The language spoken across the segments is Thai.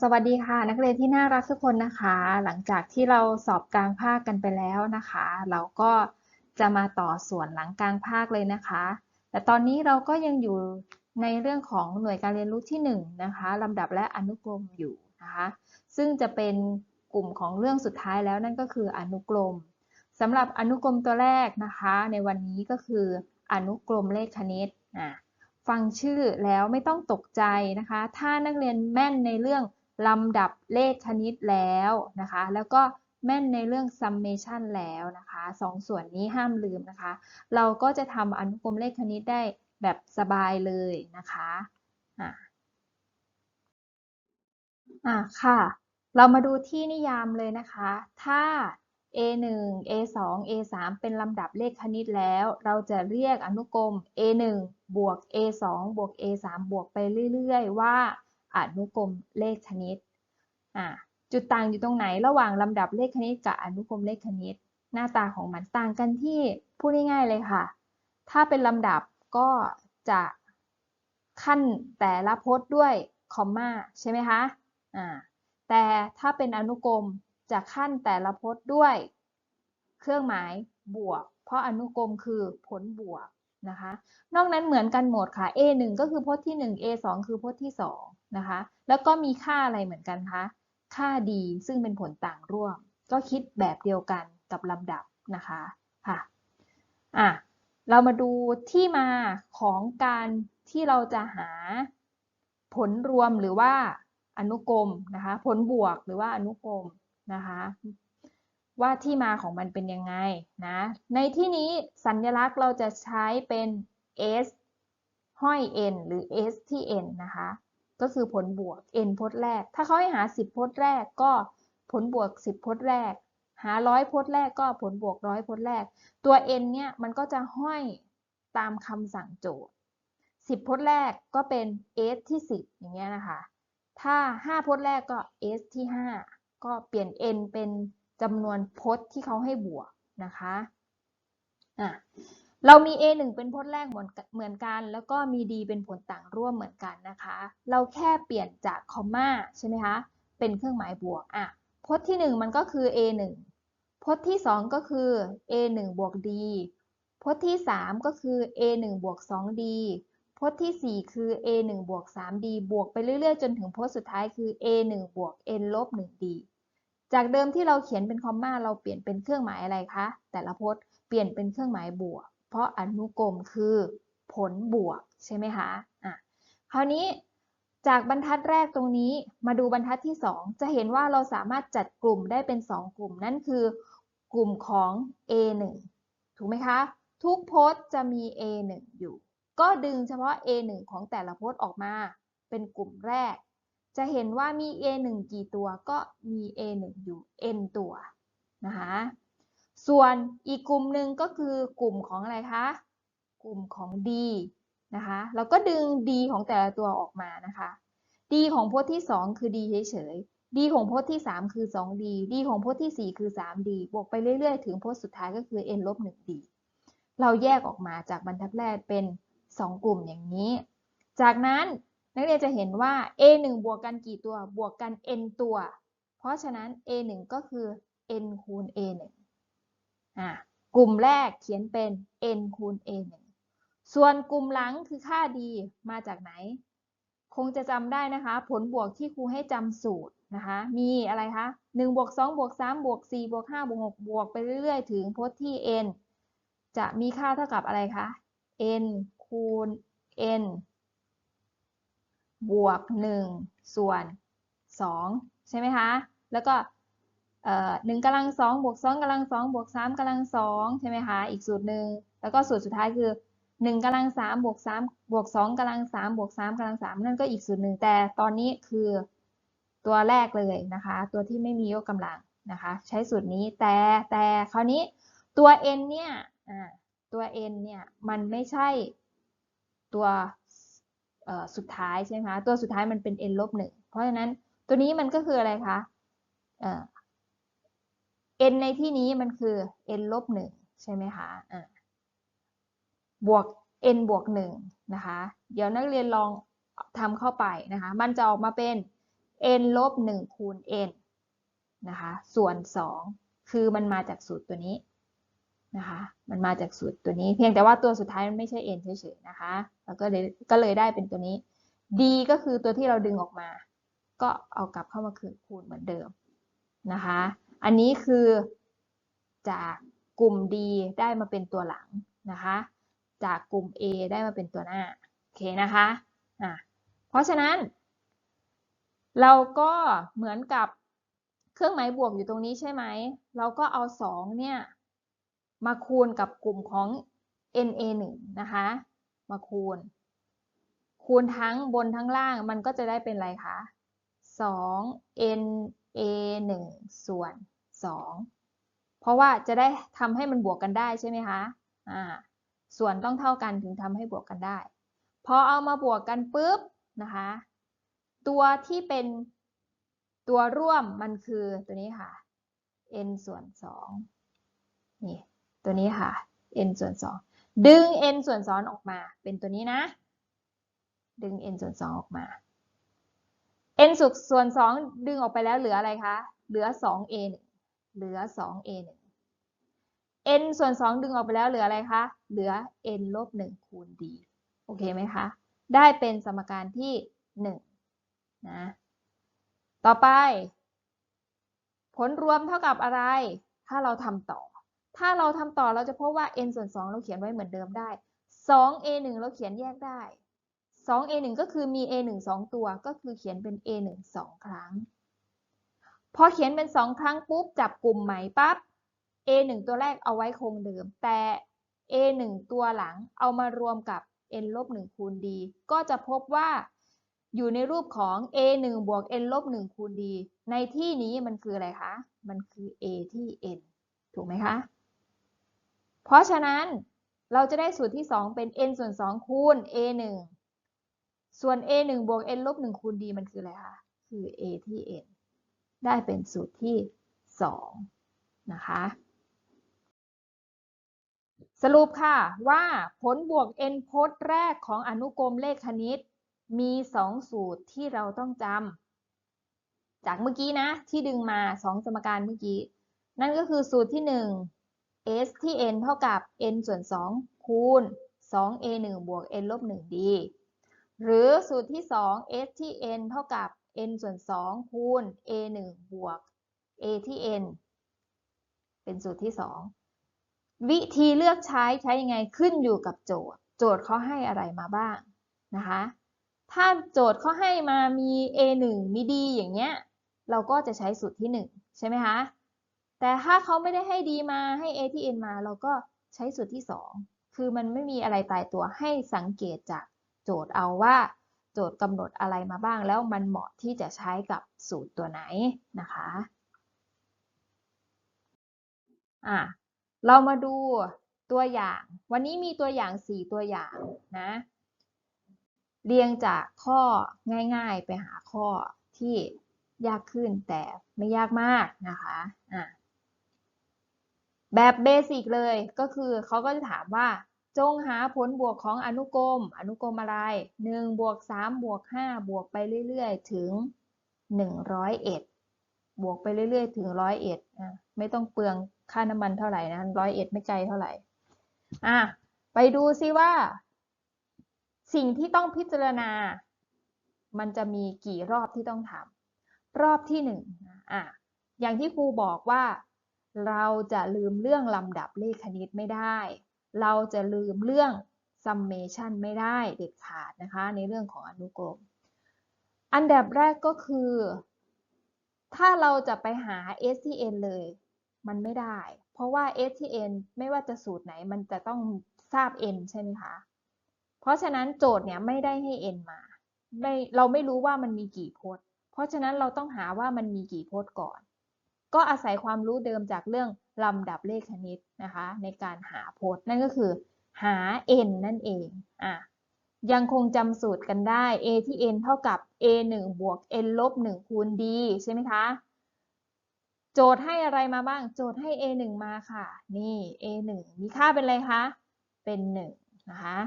สวัสดีค่ะ นักเรียนที่น่ารักทุกคนนะคะ หลังจากที่เราสอบกลางภาคกันไปแล้วนะคะ เราก็จะมาต่อส่วนหลังกลางภาคเลยนะคะ แต่ตอนนี้เราก็ยังอยู่ในเรื่องของหน่วยการเรียนรู้ที่1นงนะคะลำดับและอนุกรมอยู่นะคะซึ่งจะเป็นกลุ่มของเรื่องสุดท้ายแล้วนั่นก็คืออนุกรมสำหรับอนุกรมตัวแรกนะคะ ในวันนี้ก็คืออนุกรมเลขคณิตอ่า ฟังชื่อแล้วไม่ต้องตกใจนะคะ ถ้านักเรียนแม่นในเรื่องลำดับเลขคณิตแล้วนะคะ แล้วก็แม่นในเรื่อง summation แล้วนะคะสองส่วนนี้ห้ามลืมนะคะ เราก็จะทำอนุกรมเลขคณิตได้แบบสบายเลยนะคะอะอะค่ะ เรามาดูที่นิยามเลยนะคะ ถ้า A1 A2 A3 เป็นลำดับเลขคณิตแล้ว เราจะเรียกอนุกรม A1 บวก A2 บวก A3 บวกไปเรื่อยๆ ว่าอนุกรมเลขคณิตอ่าจุดต่างอยู่ตรงไหนระหว่างลำดับเลขคณิตกับอนุกรมเลขคณิต หน้าตาของมันต่างกันที่พูดง่ายๆเลยค่ะ ถ้าเป็นลำดับก็จะขั้นแต่ละพจน์ด้วยคอมมาใช่ไหมคะอ่าแต่ถ้าเป็นอนุกรม จะขั้นแต่ละพจน์ด้วย เครื่องหมายบวก เพราะอนุกรมคือผลบวกนะคะ นอกนั้นเหมือนกันหมดค่ะ A1 ก็คือพจน์ที่ 1 A2 คือพจน์ที่2นะคะ แล้วก็มีค่าอะไรเหมือนกันคะ ค่าดี ซึ่งเป็นผลต่างร่วม ก็คิดแบบเดียวกันกับลำดับนะคะค่ะอะ เรามาดูที่มาของการที่เราจะหาผลรวมหรือว่าอนุกรมนะคะ ผลบวกหรือว่าอนุกรม นะคะว่าที่มาของมันเป็นยังไงนะในที่นี้สัญลักษณ์เราจะใช้เป็น s ห้อย n หรือ s ที่ n นะคะก็คือผลบวก n พจน์แรก ถ้าเขาให้หา 10 พจน์แรกก็ผลบวก 10 พจน์แรก หาร้อยพจน์แรกก็ผลบวกร้อยพจน์แรก ตัว n เนี่ยมันก็จะห้อยตามคำสั่งโจทย์ 10 พจน์แรกก็เป็น s ที่ 10 อย่างเงี้ยนะคะ ถ้า 5 พจน์แรกก็ s ที่ 5 ก็เปลี่ยน n เป็นจำนวนพจน์ที่เขาให้บวกนะคะอะเรามี a 1เป็นพจน์แรกเหมือนกัน แล้วก็มี d เป็นผลต่างร่วมเหมือนกันนะคะ เราแค่เปลี่ยนจากคอมมาใช่ไหมคะ เป็นเครื่องหมายบวกอะพจน์ที่ 1 มันก็คือ a 1พจน์ที่ 2 ก็คือ a 1บวก d พจน์ที่ 3 ก็คือ a 1บวก 2d พจน์ที่ 4 คือ a 1บวก 3d บวกไปเรื่อยๆ จนถึงพจน์สุดท้ายคือ a 1บวก n ลบ 1d จากเดิมที่เราเขียนเป็นคอมมาเราเปลี่ยนเป็นเครื่องหมายอะไรคะ แต่ละพจน์เปลี่ยนเป็นเครื่องหมายบวก เพราะอนุกรมคือผลบวกใช่ไหมคะอะคราวนี้จากบรรทัดแรกตรงนี้มาดูบรรทัดที่ 2 จะเห็นว่าเราสามารถจัดกลุ่มได้เป็น 2 กลุ่มนั่นคือ กลุ่มของ A1 ถูกไหมคะ ทุกโพจน์จะมี A1 อยู่ ก็ดึงเฉพาะ A1 ของแต่ละโพจน์ออกมา เป็นกลุ่มแรก จะเห็นว่ามี A1 กี่ตัวก็มี A1 อยู่ N ตัวนะคะส่วนอีกกลุ่มหนึ่งก็คือกลุ่มของอะไรคะ กลุ่มของ D นะคะเราก็ดึง D ของแต่ละตัวออกมานะคะ D ของพจน์ที่ 2 คือ D เฉยๆ D ของพจน์ที่ 3 คือ 2D D ของพจน์ที่ 4 คือ 3D บวกไปเรื่อยๆ ถึงพจน์สุดท้ายก็คือ n ลบ 1D เราแยกออกมาจากบรรทัดแรกเป็น 2 กลุ่มอย่างนี้ จากนั้น นักเรียนจะเห็นว่า A1 บวกกันกี่ตัว บวกกัน n ตัว เพราะฉะนั้น A1 ก็คือ n คูณ A1 อ่ากลุ่มแรกเขียนเป็น n คูณ a 1ส่วนกลุ่มหลังคือค่า d มาจากไหน คงจะจำได้นะคะ ผลบวกที่ครูให้จำสูตรนะคะ มีอะไรคะ1บวก2บวก3บวก4บวก5บวก6บวกไปเรื่อยๆ ถึงพจน์ที่ n จะมีค่าเท่ากับอะไรคะ n คูณ n บวก 1 ส่วน 2 ใช่ไหมคะ แล้วก็หนึ่งกำลังสองบวกสองกำลังสองบวกสามกำลังสองใช่ไหมคะอีกสูตรหนึ่งแล้วก็สูตรสุดท้ายคือหนึ่งกำลังสามบวกสามบวกสองกำลังสามบวกสามกำลังสามนั่นก็อีกสูตรหนึ่งแต่ตอนนี้คือตัวแรกเลยนะคะ ตัวที่ไม่มียกกำลังนะคะ ใช้สูตรนี้แต่แต่คราวนี้ตัว n เนี่ยตัว n เนี่ยมันไม่ใช่ตัว สุดท้ายใช่ไหมคะตัวสุดท้ายมันเป็น n ลบหนึ่งเพราะฉะนั้นตัวนี้มันก็คืออะไรคะ n ในที่นี้มันคือ n ลบหนึ่งใช่ไหมคะอ่าบวก n บวกหนึ่งนะคะ เดี๋ยวนักเรียนลองทำเข้าไปนะคะ มันจะออกมาเป็น n ลบ1คูณ n นะคะ ส่วน 2 คือมันมาจากสูตรตัวนี้ นะคะ มันมาจากสูตรตัวนี้ เพียงแต่ว่าตัวสุดท้ายมันไม่ใช่ n เฉยๆนะคะ แล้วก็เลยก็เลยได้เป็นตัวนี้ d ก็คือตัวที่เราดึงออกมา ก็เอากลับเข้ามาคืนคูณเหมือนเดิมนะคะ อันนี้คือจากกลุ่ม D ได้มาเป็นตัวหลังนะคะ จากกลุ่ม A ได้มาเป็นตัวหน้า โอเคนะคะอะเพราะฉะนั้น เราก็เหมือนกับเครื่องหมายบวกอยู่ตรงนี้ใช่ไหม เราก็เอา2เนี่ย มาคูณกับกลุ่มของ NA1 นะคะ มาคูณ คูณทั้งบนทั้งล่างมันก็จะได้เป็นอะไรคะ 2 NA1 ส่วน 2 เพราะว่าจะได้ทำให้มันบวกกันได้ใช่ไหมคะ อ่า ส่วนต้องเท่ากันถึงทำให้บวกกันได้ พอเอามาบวกกันปุ๊บนะคะ ตัวที่เป็นตัวร่วมมันคือตัวนี้ค่ะ n ส่วน 2 นี่ ตัวนี้ค่ะ n ส่วน 2 ดึง n ส่วน 2 ออกมา เป็นตัวนี้นะ ดึง n ส่วน 2 ออกมา n สุกส่วน 2 ดึงออกไปแล้วเหลืออะไรคะ เหลือ 2a 1เหลือ 2a 1 n ส่วน 2 ดึงออกไปแล้วเหลืออะไรคะ เหลือ n ลบ1คูณ d โอเคไหมคะ ได้เป็นสมการที่ 1 นะ ต่อไป ผลรวมเท่ากับอะไร ถ้าเราทำต่อ ถ้าเราทำต่อเราจะพบว่า n ส่วน 2 เราเขียนไว้เหมือนเดิมได้ 2a 1เราเขียนแยกได้ 2a 1ก็คือมี a 1 2 ตัว ก็คือเขียนเป็น a 1 2 ครั้ง พอเขียนเป็น 2 ครั้งปุ๊บ จับกลุ่มใหม่ปั๊บ a 1 ตัวแรกเอาไว้คงเดิม แต่ a 1 ตัวหลังเอามารวมกับ n ลบ1คูณ d ก็จะพบว่าอยู่ในรูปของ a 1บวก n ลบ1คูณ d ในที่นี้มันคืออะไรคะ มันคือ a ที่ n ถูกไหมคะ เพราะฉะนั้นเราจะได้สูตรที่ 2 เป็น n ส่วน 2 คูณ a 1ส่วน a 1บวก n ลบ1คูณ d มันคืออะไรคะ คือ a ที่ n ได้เป็นสูตรที่ 2 นะคะ สรุปค่ะว่าผลบวก n พจน์แรกของอนุกรมเลขคณิต มี 2 สูตรที่เราต้องจำจากเมื่อกี้นะ ที่ดึงมา 2 สมการเมื่อกี้ นั่นก็คือสูตรที่ 1 s ที่ n เท่ากับ n ส่วน 2 คูณ 2a 1บวก n ลบ 1d หรือสูตรที่ 2 s ที่ n เท่ากับ n ส่วน 2 คูณ a 1บวก a ที่ n เป็นสูตรที่ 2 วิธีเลือกใช้ใช้ยังไงขึ้นอยู่กับโจทย์ โจทย์เขาให้อะไรมาบ้างนะคะ ถ้าโจทย์เขาให้มามี a 1มี d อย่างเงี้ย เราก็จะใช้สูตรที่ 1 ใช่ไหมคะ แต่ถ้าเขาไม่ได้ให้ d มาให้ a ที่ n มาเราก็ใช้สูตรที่ 2 คือมันไม่มีอะไรตายตัวให้สังเกตจากโจทย์เอาว่า โจทย์กำหนดอะไรมาบ้าง แล้วมันเหมาะที่จะใช้กับสูตรตัวไหนนะคะอะเรามาดูตัวอย่าง วันนี้มีตัวอย่าง 4 ตัวอย่างนะเรียงจากข้อง่ายๆ ไปหาข้อที่ยากขึ้นแต่ไม่ยากมากนะคะอะ แบบเบสิกเลยก็คือเขาก็จะถามว่า จงหาผลบวกของอนุกรม อนุกรมอะไร1บวก3บวก5บวกไปเรื่อยๆ ถึง 101 บวกไปเรื่อยๆ ถึง 101อะไม่ต้องเปลืองค่าน้ำมันเท่าไหร่นะ101 ไม่ไกลเท่าไหร่อะไปดูซิว่า สิ่งที่ต้องพิจารณา มันจะมีกี่รอบที่ต้องทำรอบที่หนึ่งอะอย่างที่ครูบอกว่า เราจะลืมเรื่องลำดับเลขคณิตไม่ได้ เราจะลืมเรื่อง summation ไม่ได้เด็ดขาดนะคะ ในเรื่องของอนุกรม อันดับแรกก็คือ ถ้าเราจะไปหา STN เลย มันไม่ได้ เพราะว่า STN ไม่ว่าจะสูตรไหนมันจะต้องทราบ n ใช่ไหมคะ เพราะฉะนั้นโจทย์เนี่ยไม่ได้ให้ n มาไม่เราไม่รู้ว่ามันมีกี่พจน์ เพราะฉะนั้นเราต้องหาว่ามันมีกี่พจน์ก่อน ก็อาศัยความรู้เดิมจากเรื่องลำดับเลขคณิตนะคะ ในการหาพจน์นั่นก็คือ หา n นั่นเองอะยังคงจำสูตรกันได้ a ที่ n เท่ากับ a 1บวก n ลบ1คูณ d ใช่ไหมคะ โจทย์ให้อะไรมาบ้าง โจทย์ให้ a 1มาค่ะ นี่ a 1มีค่าเป็นอะไรคะ เป็น1นะคะ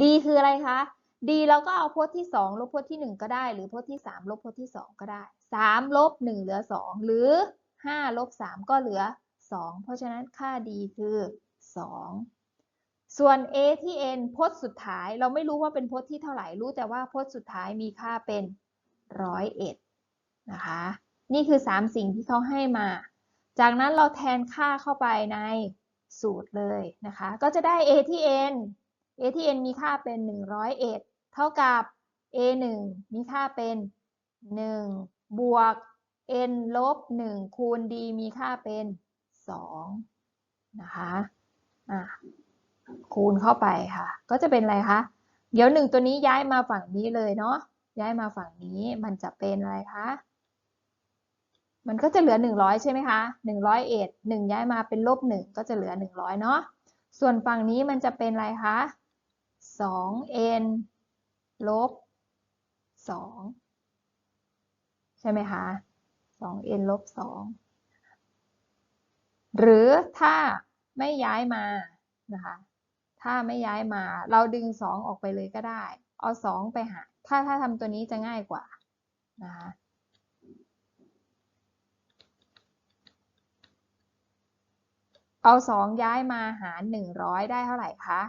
d คืออะไรคะ d เราก็เอาพจน์ที่ 2 ลบพจน์ที่ 1 ก็ได้ หรือพจน์ที่ 3 ลบพจน์ที่ 2 ก็ได้ 3 ลบ 1 เหลือ 2 หรือ 5 ลบ 3 ก็เหลือ 2 เพราะฉะนั้นค่า d คือ 2 ส่วน a ที่ n พจน์สุดท้ายเราไม่รู้ว่าเป็นพจน์ที่เท่าไหร่ รู้แต่ว่าพจน์สุดท้ายมีค่าเป็น 101 นะคะ นี่คือ 3 สิ่งที่เขาให้มา จากนั้นเราแทนค่าเข้าไปในสูตรเลยนะคะ ก็จะได้ a ที่ n a ที่ n มีค่าเป็น 101 เท่ากับ a 1มีค่าเป็น 1 บวก n ลบ 1 คูณ d มีค่าเป็น 2 นะคะอะคูณเข้าไปค่ะ ก็จะเป็นอะไรคะ เดี๋ยว 1 ตัวนี้ย้ายมาฝั่งนี้เลยเนาะ ย้ายมาฝั่งนี้ มันจะเป็นอะไรคะ มันก็จะเหลือ 100 ใช่ไหมคะ 100เอ็ด1ย้ายมาเป็นลบ 1 ก็จะเหลือ 100 เนาะ ส่วนฝั่งนี้มันจะเป็นอะไรคะ 2n ลบ2ใช่ไหมคะ 2n ลบ2หรือถ้าไม่ย้ายมานะคะถ้าไม่ย้ายมาเราดึง 2 ออกไปเลยก็ได้ เอา 2 ไปหา ถ้าถ้าทำตัวนี้จะง่ายกว่านะคะเอา 2 ย้ายมาหาร 100 ได้เท่าไหร่คะ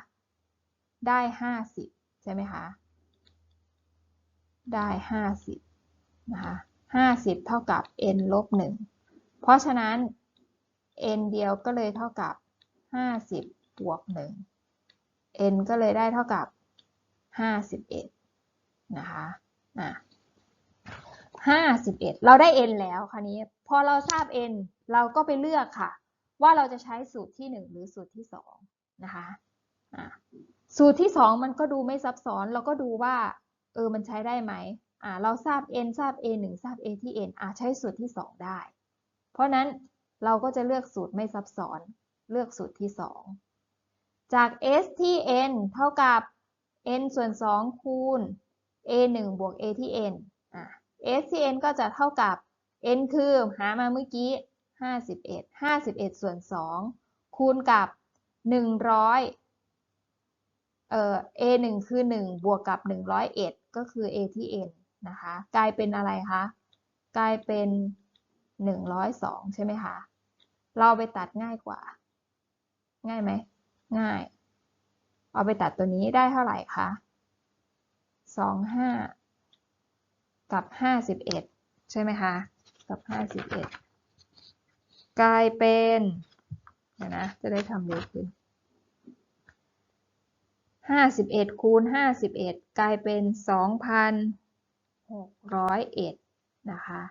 ได้ 50 ใช่ไหมคะ ได้50นะคะ50เท่ากับ n ลบ1เพราะฉะนั้น n เดียวก็เลยเท่ากับ50บวก1 n ก็เลยได้เท่ากับ51นะคะอะ51เราได้ n แล้วคราวนี้พอเราทราบ n เราก็ไปเลือกค่ะ ว่าเราจะใช้สูตรที่1หรือสูตรที่2นะคะอะสูตรที่2มันก็ดูไม่ซับซ้อนเราก็ดูว่า เออมันใช้ได้ไหมอ่าเราทราบ n ทราบ a 1ทราบ a ที่ n อ่าใช้สูตรที่ 2 ได้ เพราะนั้นเราก็จะเลือกสูตรไม่ซับซ้อนเลือกสูตรที่ 2 จาก s ที่ n เท่ากับ n ส่วน 2 คูณ a 1บวก a ที่ n อ่า s ที่ n ก็จะเท่ากับ n คือหามาเมื่อกี้ 51 51 ส่วน 2 คูณกับ 100เอ่อ a 1คือ 1 บวกกับ 101 ก็คือ a ที่ n นะคะ กลายเป็นอะไรคะ กลายเป็น 102 ใช่ไหมคะ เราไปตัดง่ายกว่า ง่ายไหม ง่าย เอาไปตัดตัวนี้ได้เท่าไหร่คะ 25 กับ 51 ใช่ไหมคะ กับ 51 กลายเป็นเดี๋ยวนะ จะได้ทำเร็วขึ้น 51คูณ51กลายเป็น2,601นะคะ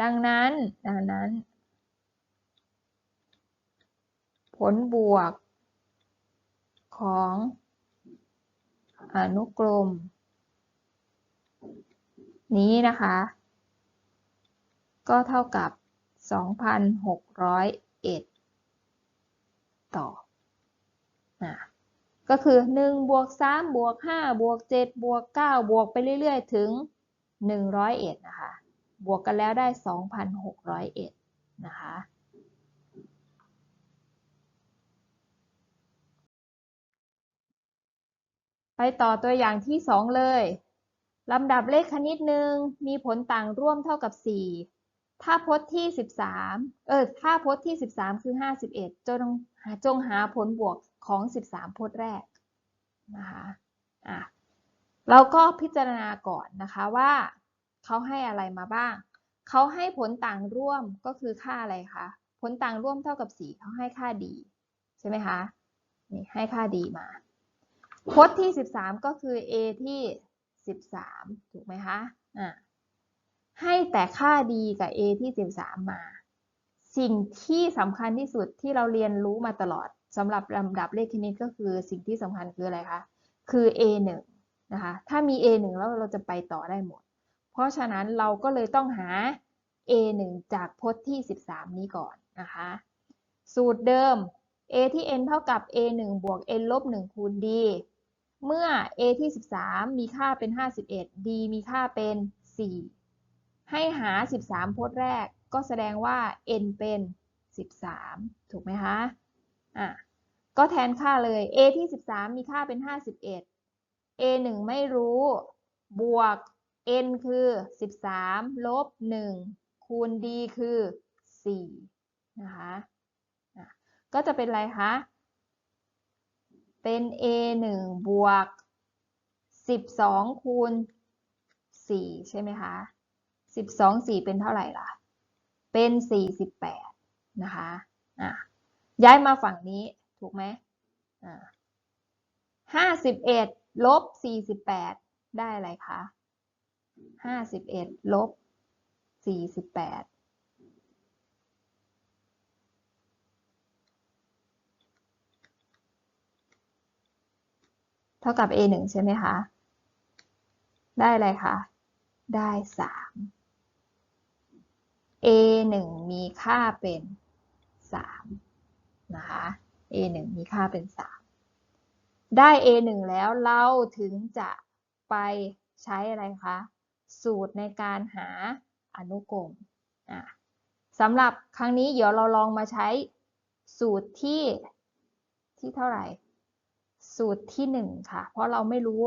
ดังนั้น ดังนั้น ผลบวกของอนุกรม นี้นะคะ ก็เท่ากับ 2,601 ต่ออะ ก็คือ1บวก3บวก5บวก7บวก9บวกไปเรื่อยๆ ถึง 101นะคะ บวกกันแล้วได้ 2,601 นะคะ ไปต่อตัวอย่างที่ 2 เลยลำดับเลขคณิตหนึ่งมีผลต่างร่วมเท่ากับ 4 ถ้าพจน์ที่ 13 เออถ้าพจน์ที่ 13 คือ 51 จงจงหาผลบวก ของ 13 พจน์แรกนะคะอะเราก็พิจารณาก่อนนะคะว่าเขาให้อะไรมาบ้าง เขาให้ผลต่างร่วมก็คือค่าอะไรคะ ผลต่างร่วมเท่ากับ 4 เขาให้ค่าดีใช่ไหมคะ นี่ให้ค่าดีมา พจน์ที่ 13 ก็คือ a ที่ 13 ถูกไหมคะอะให้แต่ค่าดีกับ a ที่ 13 มา สิ่งที่สำคัญที่สุดที่เราเรียนรู้มาตลอด สำหรับลำดับเลขคณิตก็คือสิ่งที่สำคัญคืออะไรคะ คือ a 1 นะคะ ถ้ามี a 1 แล้วเราจะไปต่อได้หมด เพราะฉะนั้นเราก็เลยต้องหา a 1 จากพจน์ที่ 13 นี้ก่อนนะคะ สูตรเดิม a ที่ n เท่ากับ a 1 บวก n ลบ1คูณ d เมื่อ a ที่ 13 มีค่าเป็น 51 d มีค่าเป็น 4 ให้หา 13 พจน์แรก ก็แสดงว่า n เป็น 13 ถูกไหมคะ อะ ก็แทนค่าเลย a ที่ 13 มีค่าเป็น 51 a 1 ไม่รู้ บวก n คือ 13 ลบ 1 คูณ d คือ 4 นะคะ ก็จะเป็นอะไรคะ เป็น a 1 บวก 12 คูณ 4 ใช่ไหมคะ 12 4 เป็นเท่าไหร่ล่ะ เป็น 48 นะคะะย้ายมาฝั่งนี้ ถูกไหมห้าสิบเอ็ดลบสี่สิบแปดได้อะไรคะห้าสิบเอ็ดลบสี่สิบแปดเท่ากับ a หนึ่งใช่ไหมคะ ได้อะไรคะ ได้สาม a หนึ่งมีค่าเป็นสามนะคะ a 1มีค่าเป็น 3 ได้ a 1แล้วเราถึงจะไปใช้อะไรคะ สูตรในการหาอนุกรมสำหรับครั้งนี้เดี๋ยวเราลองมาใช้สูตรที่ที่เท่าไหร่ สูตรที่ 1 ค่ะ เพราะเราไม่รู้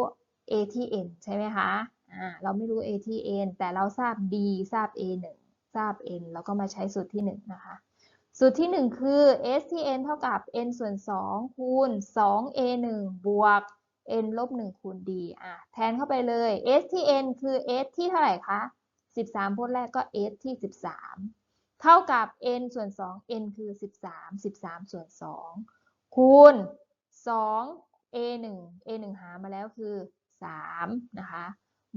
a ที่ n ใช่ไหมคะอ่าเราไม่รู้ a ที่ n แต่เราทราบ d ทราบ a 1ทราบ n แล้วก็มาใช้สูตรที่ 1 นะคะ สูตรที่ 1 คือ s ที่ n เท่ากับ n ส่วน 2 คูณ 2a 1บวก n ลบ 1 คูณ d อะแทนเข้าไปเลย s ที่ n คือ s ที่เท่าไหร่คะ 13พจน์แรกก็ s ที่ 13 เท่ากับ n ส่วน 2 n คือ 13 13 ส่วน 2 คูณ 2 a 1 a 1หามาแล้วคือ 3 นะคะ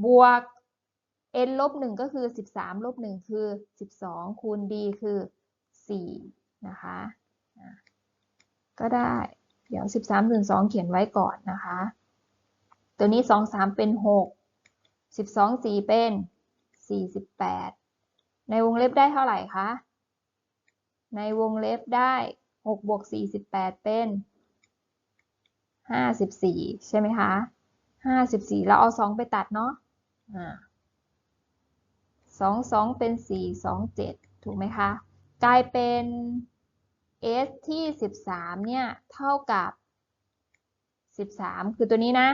บวก n ลบ 1 ก็คือ 13 ลบ 1 คือ 12 คูณ d คือ 4 นะคะก็ได้เดี๋ยว 13ส่วน2เขียนไว้ก่อนนะคะ ตัวนี้ 2 3 เป็น 6 12 4 เป็น 48 ในวงเล็บได้เท่าไหร่คะ ในวงเล็บได้6บวก48 เป็น 54 ใช่ไหมคะ 54 เราเอา 2 ไปตัดเนาะอ่า2 2เป็น 4 2 7 ถูกไหมคะ กลายเป็น s ที่ 13 เนี่ย เท่ากับ 13 คือตัวนี้นะ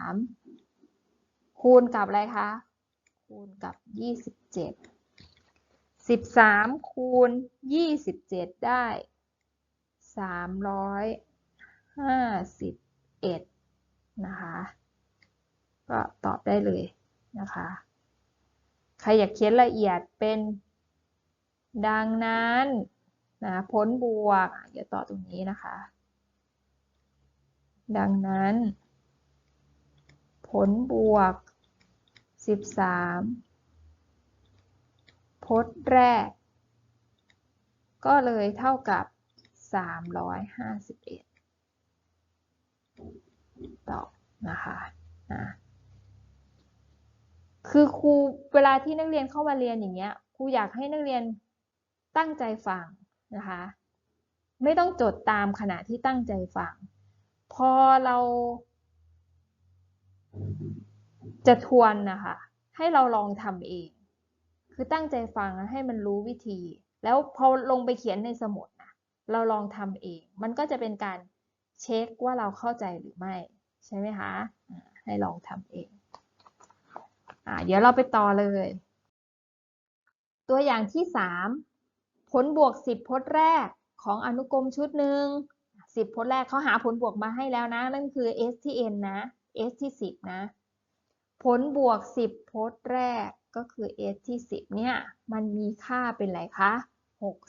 13 คูณกับอะไรคะ คูณกับ 27 13 คูณ 27 ได้ 351 นะคะ ก็ตอบได้เลยนะคะ ใครอยากเขียนละเอียดเป็น ดังนั้นนะผลบวกเดี๋ยวต่อตรงนี้นะคะ ดังนั้น ผลบวก 13 พจน์แรก ก็เลยเท่ากับ 351ต่อนะคะอะคือครูเวลาที่นักเรียนเข้ามาเรียนอย่างเงี้ยครูอยากให้นักเรียน ตั้งใจฟังนะคะ ไม่ต้องจดตามขณะที่ตั้งใจฟัง พอเรา จะทวนนะคะ ให้เราลองทำเอง คือตั้งใจฟังให้มันรู้วิธี แล้วพอลงไปเขียนในสมุดนะเราลองทำเอง มันก็จะเป็นการเช็คว่าเราเข้าใจหรือไม่ ใช่ไหมคะ ให้ลองทำเองอเดี๋ยวเราไปต่อเลย ตัวอย่างที่3 ผลบวก 10พจน์แรกของอนุกรมชุดหนึ่ง10พจน์แรกเขาหาผลบวกมาให้แล้วนะ นั่นคือ s ที่ n นะ s ที่ 10 นะ ผลบวก 10พจน์แรกก็คือ s ที่ 10 เนี่ย มันมีค่าเป็นไรคะ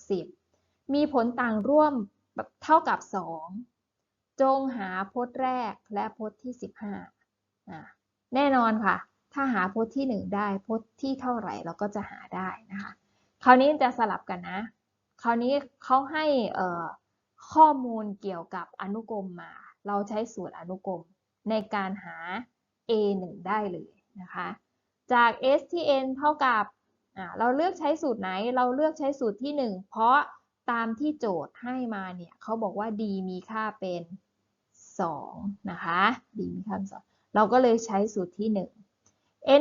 60 มีผลต่างร่วมแบบเท่ากับ 2 จงหาพจน์แรกและพจน์ที่ 15อ่าแน่นอนค่ะ ถ้าหาพจน์ที่ 1 ได้พจน์ที่เท่าไหร่เราก็จะหาได้นะคะ คราวนี้จะสลับกันนะ คราวนี้เขาให้ข้อมูลเกี่ยวกับอนุกรมมา เราใช้สูตรอนุกรมในการหา a 1 ได้เลยนะคะ จาก s ที่ n เท่ากับ เราเลือกใช้สูตรไหน เราเลือกใช้สูตรที่ 1 เพราะตามที่โจทย์ให้มาเนี่ยเขาบอกว่า d มีค่าเป็น 2 นะคะ d มีค่าเป็น2เราก็เลยใช้สูตรที่ 1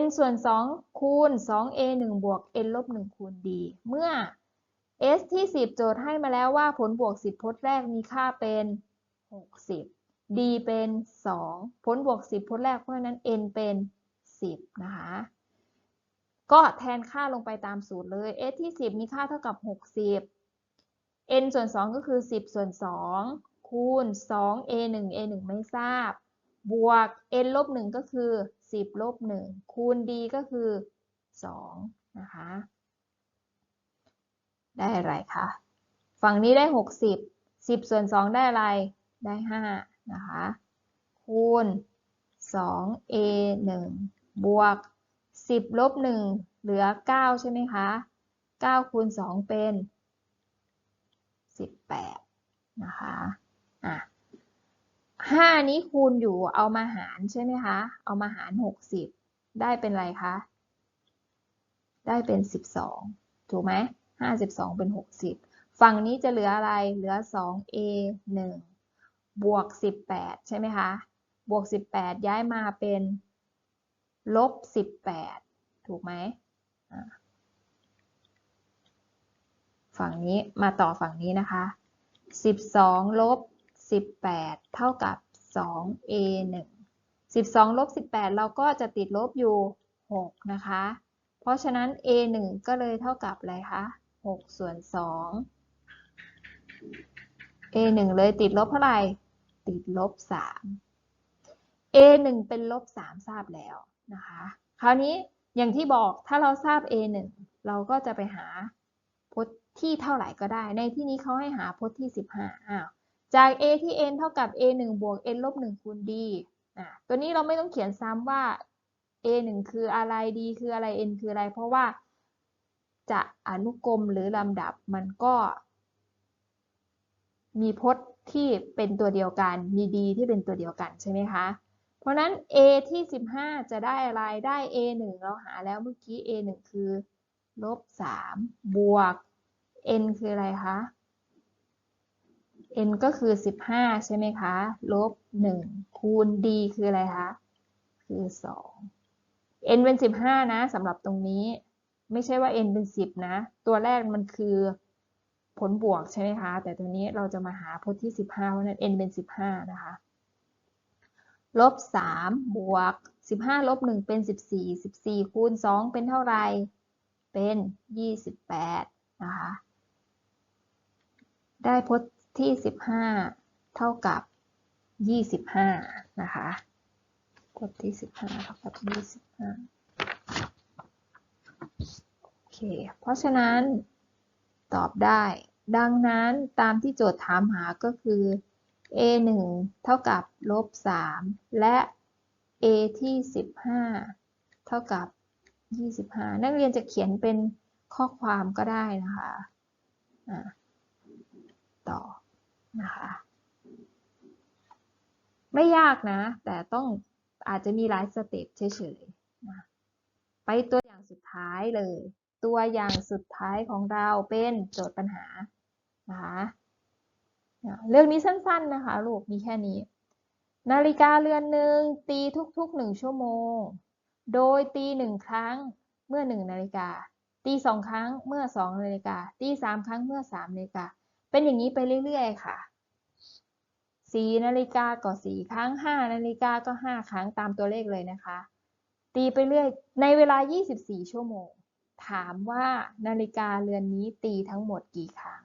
n ส่วน 2 คูณ 2a 1 บวก n ลบ 1 คูณ d เมื่อ s ที่ 10 โจทย์ให้มาแล้วว่าผลบวก 10 พจน์แรกมีค่าเป็น 60 d เป็น 2 ผลบวก 10ผลแรกเพราะฉะนั้น n เป็น 10 นะคะ ก็แทนค่าลงไปตามสูตรเลย s ที่ 10 มีค่าเท่ากับ 60 n ส่วน 2 ก็คือ 10 ส่วน 2 คูณ 2 a 1 a 1ไม่ทราบ บวก n ลบ1ก็คือ 10 ลบ 1 คูณ d ก็คือ 2 นะคะ ได้อะไรคะ ฝั่งนี้ได้ 60 10 ส่วน 2 ได้อะไร ได้ 5 นะคะ คูณ 2a 1 บวก 10 ลบ 1 เหลือ 9 ใช่ไหมคะ 9 คูณ 2 เป็น 18 นะคะ อะ 5นี้คูณอยู่เอามาหารใช่ไหมคะ เอามาหาร60ได้เป็นอะไรคะ ได้เป็น12ถูกไหม52เป็น60ฝั่งนี้จะเหลืออะไร เหลือ 2a 1บวก18ใช่ไหมคะ บวก18ย้ายมาเป็นลบ18ถูกไหมฝั่งนี้มาต่อฝั่งนี้นะคะ12ลบ 18 เท่ากับ 2a 1 12ลบ18 เราก็จะติดลบอยู่ 6 นะคะ เพราะฉะนั้น a 1ก็เลยเท่ากับอะไรคะ 6 ส่วน 2 a 1เลยติดลบเท่าไหร่ ติดลบ 3 a 1เป็นลบ 3 ทราบแล้วนะคะ คราวนี้อย่างที่บอกถ้าเราทราบ a 1เราก็จะไปหาพจน์ที่เท่าไหร่ก็ได้ ในที่นี้เขาให้หาพจน์ที่ 15อ้าว จาก a ที่ n เท่ากับ a 1บวก n ลบ1คูณ d อะตัวนี้เราไม่ต้องเขียนซ้ำว่า a 1คืออะไร d คืออะไร n คืออะไร เพราะว่าจะอนุกรมหรือลำดับมันก็ มีพจน์ที่เป็นตัวเดียวกัน มี d ที่เป็นตัวเดียวกันใช่ไหมคะ เพราะนั้น a ที่ 15 จะได้อะไร ได้ a 1เราหาแล้วเมื่อกี้ a 1คือลบ3บวก n คืออะไรคะ n ก็คือ 15 ใช่ไหมคะ ลบ 1 คูณ d คืออะไรคะ คือ 2 n เป็น 15 นะสำหรับตรงนี้ ไม่ใช่ว่า n เป็น 10 นะ ตัวแรกมันคือผลบวกใช่ไหมคะ แต่ตัวนี้เราจะมาหาพจน์ที่ 15 เพราะนั้น n เป็น 15 นะคะ ลบ 3 บวก 15 ลบ 1 เป็น 14 14 คูณ 2 เป็นเท่าไหร่ เป็น 28 นะคะ ได้พจน์ ที่ 15 เท่ากับ 25 นะคะพจน์ที่ 15 เท่ากับ 25 โอเค เพราะฉะนั้นตอบได้ ดังนั้นตามที่โจทย์ถามหาก็คือ a 1เท่ากับลบ3และ a ที่ 15 เท่ากับ 25 นักเรียนจะเขียนเป็นข้อความก็ได้นะคะะต่อ นะคะ ไม่ยากนะ แต่ต้องอาจจะมีหลายสเต็ปเฉยๆนะไปตัวอย่างสุดท้ายเลย ตัวอย่างสุดท้ายของเราเป็นโจทย์ปัญหานะคะเรื่องนี้สั้นๆนะคะลูกมีแค่นี้ นาฬิกาเรือนหนึ่งตีทุกๆหนึ่งชั่วโมง โดยตีหนึ่งครั้งเมื่อหนึ่งนาฬิกาตีสองครั้งเมื่อสองนาฬิกาตีสามครั้งเมื่อสามนาฬิกา เป็นอย่างนี้ไปเรื่อยๆ ค่ะสี่นาฬิกาก็สี่ครั้งห้านาฬิกาก็ห้าครั้งตามตัวเลขเลยนะคะ ตีไปเรื่อย ในเวลา 24 ชั่วโมง ถามว่านาฬิกาเรือนนี้ตีทั้งหมดกี่ครั้ง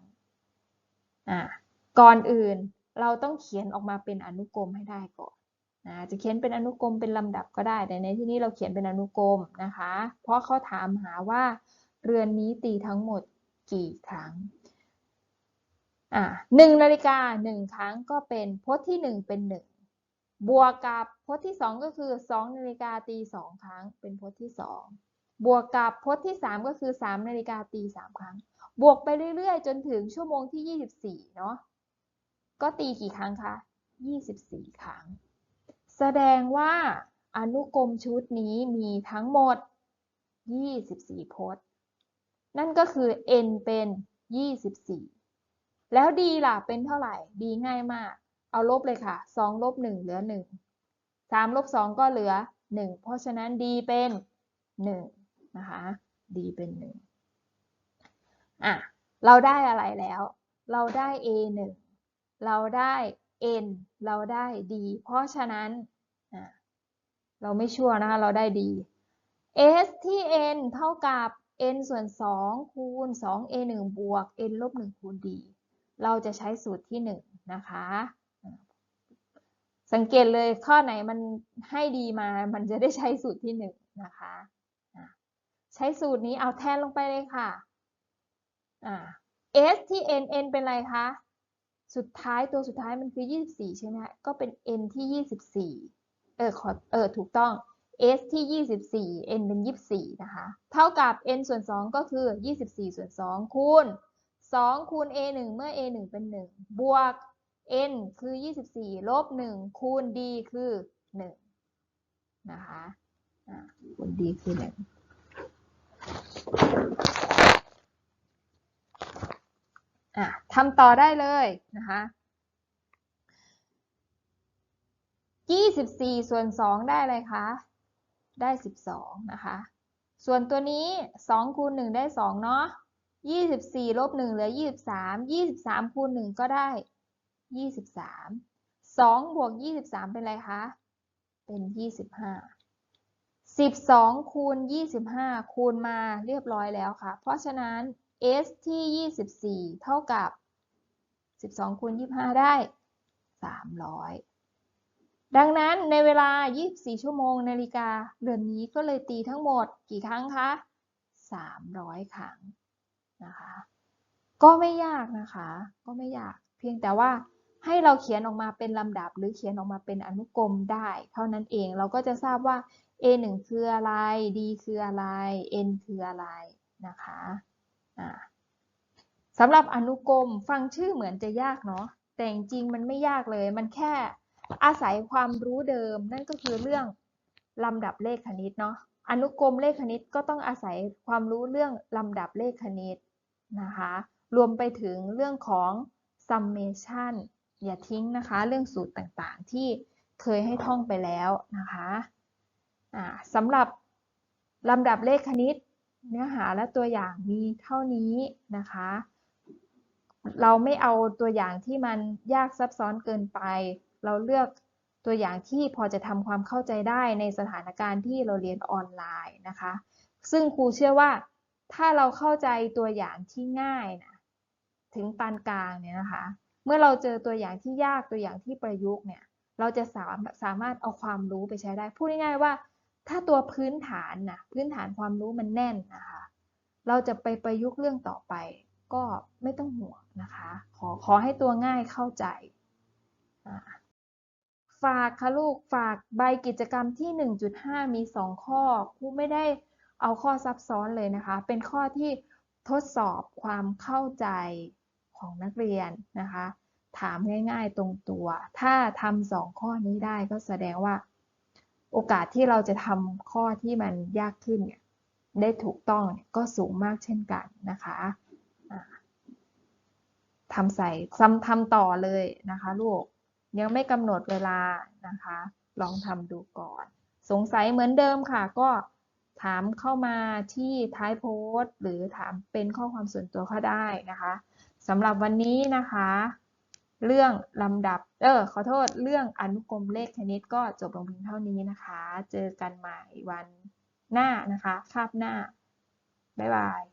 อ่าก่อนอื่นเราต้องเขียนออกมาเป็นอนุกรมให้ได้ก่อนนะจะเขียนเป็นอนุกรมเป็นลำดับก็ได้ แต่ในที่นี้เราเขียนเป็นอนุกรมนะคะ เพราะเขาถามหาว่าเรือนนี้ตีทั้งหมดกี่ครั้ง อ่าหนึ่งนาฬิกาหนึ่งครั้งก็เป็นพจน์ที่หนึ่งเป็นหนึ่งบวกกับพจน์ที่สองก็คือสองนาฬิกาตีสองครั้ง เป็นพจน์ที่สองบวกกับพจน์ที่สามก็คือสามนาฬิกาตีสามครั้ง บวกไปเรื่อยๆ จนถึงชั่วโมงที่ยี่สิบสี่เนาะก็ตีกี่ครั้งคะยี่สิบสี่ครั้ง แสดงว่าอนุกรมชุดนี้มีทั้งหมด 24 พจน์ นั่นก็คือ n เป็น 24 แล้ว d ล่ะเป็นเท่าไหร่ d ง่ายมาก เอาลบเลยค่ะ2ลบ1เหลือ 1 3ลบ2ก็เหลือ 1 เพราะฉะนั้น d เป็น1นะคะ d เป็น1อะเราได้อะไรแล้ว เราได้ a 1เราได้ n เราได้ d เพราะฉะนั้นเราไม่ชัวร์นะคะเราได้ d s ที่ n เท่ากับ n ส่วน 2 คูณ 2a 1บวก n ลบ 1 คูณ d เราจะใช้สูตรที่1นะคะอะสังเกตเลยข้อไหนมันให้ดีมา มันจะได้ใช้สูตรที่1นะคะอะใช้สูตรนี้เอาแทนลงไปเลยค่ะอ่า s ที่ n n เป็นอะไรคะ สุดท้ายตัวสุดท้ายมันคือ 24 ใช่ไหมก็เป็น n ที่ 24 เออขอเออถูกต้อง s ที่ 24 n เป็น 24 นะคะ เท่ากับ n ส่วน 2 ก็คือ 24 ส่วน 2 คูณ 2 คูณ a 1เมื่อ a 1เป็น 1 บวก n คือ 24 ลบ 1 คูณ d คือ 1 นะคะคูณ d คือ 1อะทำต่อได้เลยนะคะ24 ส่วน 2 ได้อะไรคะ ได้ 12 นะคะ ส่วนตัวนี้ 2 คูณ 1 ได้ 2 เนาะ 24ลบ1เหลือ23 23คูณ1ก็ได้23 2บวก23เป็นอะไรคะ เป็น25 12คูณ25คูณมาเรียบร้อยแล้วค่ะ เพราะฉะนั้น s ที่24เท่ากับ12คูณ25ได้300ดังนั้นในเวลา 24 ชั่วโมงนาฬิกาเรือนนี้ก็เลยตีทั้งหมดกี่ครั้งคะ 300 ครั้ง นะคะ ก็ไม่ยากนะคะ ก็ไม่ยาก เพียงแต่ว่าให้เราเขียนออกมาเป็นลำดับ หรือเขียนออกมาเป็นอนุกรมได้ เท่านั้นเองเราก็จะทราบว่า a 1คืออะไร d คืออะไร n คืออะไรนะคะสำหรับอนุกรมฟังชื่อเหมือนจะยากเนาะแต่จริงมันไม่ยากเลย มันแค่อาศัยความรู้เดิม นั่นก็คือเรื่องลำดับเลขคณิตเนาะอนุกรมเลขคณิตก็ต้องอาศัยความรู้เรื่องลำดับเลขคณิต นะคะ รวมไปถึงเรื่องของ summation อย่าทิ้งนะคะ เรื่องสูตรต่างๆ ที่เคยให้ท่องไปแล้วนะคะสำหรับลำดับเลขคณิต เนื้อหาและตัวอย่างมีเท่านี้นะคะ เราไม่เอาตัวอย่างที่มันยากซับซ้อนเกินไป เราเลือกตัวอย่างที่พอจะทำความเข้าใจได้ในสถานการณ์ที่เราเรียนออนไลน์นะคะ ซึ่งครูเชื่อว่า ถ้าเราเข้าใจตัวอย่างที่ง่ายนะถึงปานกลางเนี่ยนะคะ เมื่อเราเจอตัวอย่างที่ยากตัวอย่างที่ประยุกต์เนี่ย เราจะสามสามารถเอาความรู้ไปใช้ได้ พูดง่ายๆว่า ถ้าตัวพื้นฐานนะพื้นฐานความรู้มันแน่นนะคะ เราจะไปประยุกต์เรื่องต่อไป ก็ไม่ต้องห่วงนะคะ ขอขอให้ตัวง่ายเข้าใจ ฝากค่ะลูกฝากใบกิจกรรมที่ 1.5 มี 2 ข้อครูไม่ได้ เอาข้อซับซ้อนเลยนะคะ เป็นข้อที่ทดสอบความเข้าใจของนักเรียนนะคะ ถามง่ายๆตรงตัว ถ้าทำสองข้อนี้ได้ก็แสดงว่า โอกาสที่เราจะทำข้อที่มันยากขึ้นเนี่ยได้ถูกต้องก็สูงมากเช่นกันนะคะทำใส่ซ้ำทำต่อเลยนะคะลูก ยังไม่กำหนดเวลานะคะ ลองทำดูก่อน สงสัยเหมือนเดิมค่ะก็ ถามเข้ามาที่ท้ายโพสต์ หรือถามเป็นข้อความส่วนตัวก็ได้นะคะสำหรับวันนี้นะคะ เรื่องลำดับ เออ ขอโทษ เรื่องอนุกรมเลขคณิตก็จบลงเพียงเท่านี้นะคะ เจอกันใหม่วันหน้านะคะ คาบหน้า บ๊ายบาย